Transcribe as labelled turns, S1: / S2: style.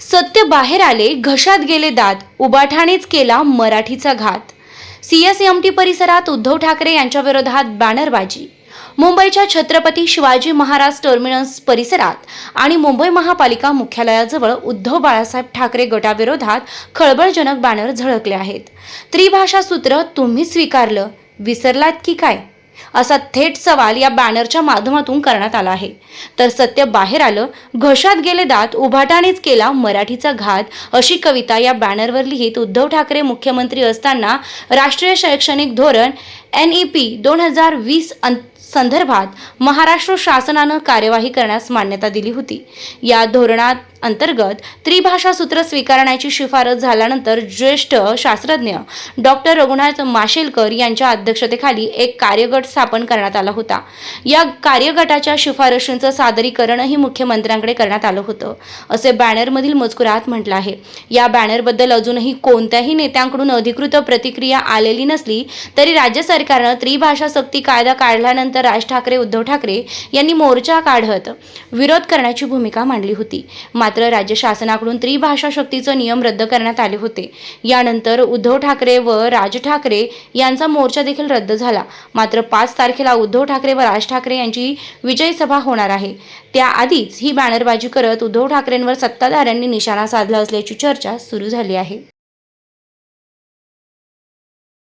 S1: सत्य बाहेर आले घशात गेले दात उबाठाणेच केला मराठीचा घात. सीएसएमटी परिसरात उद्धव ठाकरे यांच्या विरोधात बॅनरबाजी. मुंबईच्या छत्रपती शिवाजी महाराज टर्मिनस परिसरात आणि मुंबई महापालिका मुख्यालयाजवळ उद्धव बाळासाहेब ठाकरे गटाविरोधात खळबळजनक बॅनर झळकले आहेत. त्रिभाषा सूत्र तुम्ही स्वीकारलं विसरलात की काय? असा थेट सवाल या बॅनरच्या माध्यमातून करण्यात आला आहे. तर सत्य बाहेर आलं घशात गेले दात उभाटानेच केला मराठीचा घात अशी कविता या बॅनरवर लिहित उद्धव ठाकरे मुख्यमंत्री असताना राष्ट्रीय शैक्षणिक धोरण एन ई पी दोन हजार वीस संदर्भात महाराष्ट्र शासनानं कार्यवाही करण्यास मान्यता दिली होती. या धोरणात अंतर्गत त्रिभाषा सूत्र स्वीकारण्याची शिफारस झाल्यानंतर ज्येष्ठ शास्त्रज्ञ डॉक्टर रघुनाथ माशेलकर यांच्या अध्यक्षतेखाली एक कार्यगट स्थापन करण्यात आला होता. या कार्यगटाच्या शिफारशींचं सादरीकरणही मुख्यमंत्र्यांकडे करण्यात आलं होतं असे बॅनरमधील मजकुरात म्हटलं आहे. या बॅनरबद्दल अजूनही कोणत्याही नेत्यांकडून अधिकृत प्रतिक्रिया आलेली नसली तरी राज्य सरकारनं त्रिभाषा सक्ती कायदा काढल्यानंतर राज ठाकरे उद्धव ठाकरे यांनी मोर्चा काढत विरोध करण्याची भूमिका मांडली होती. मात्र राज्य शासनाकडून त्रिभाषा शक्तीचं नियम रद्द करण्यात आले होते. यानंतर उद्धव ठाकरे व राज ठाकरे यांचा मोर्चा देखील रद्द झाला. मात्र पाच तारखेला उद्धव ठाकरे व राज ठाकरे यांची विजयी सभा होणार आहे. त्याआधीच ही बॅनरबाजी करत उद्धव ठाकरेंवर सत्ताधाऱ्यांनी निशाणा साधला असल्याची चर्चा सुरू झाली आहे.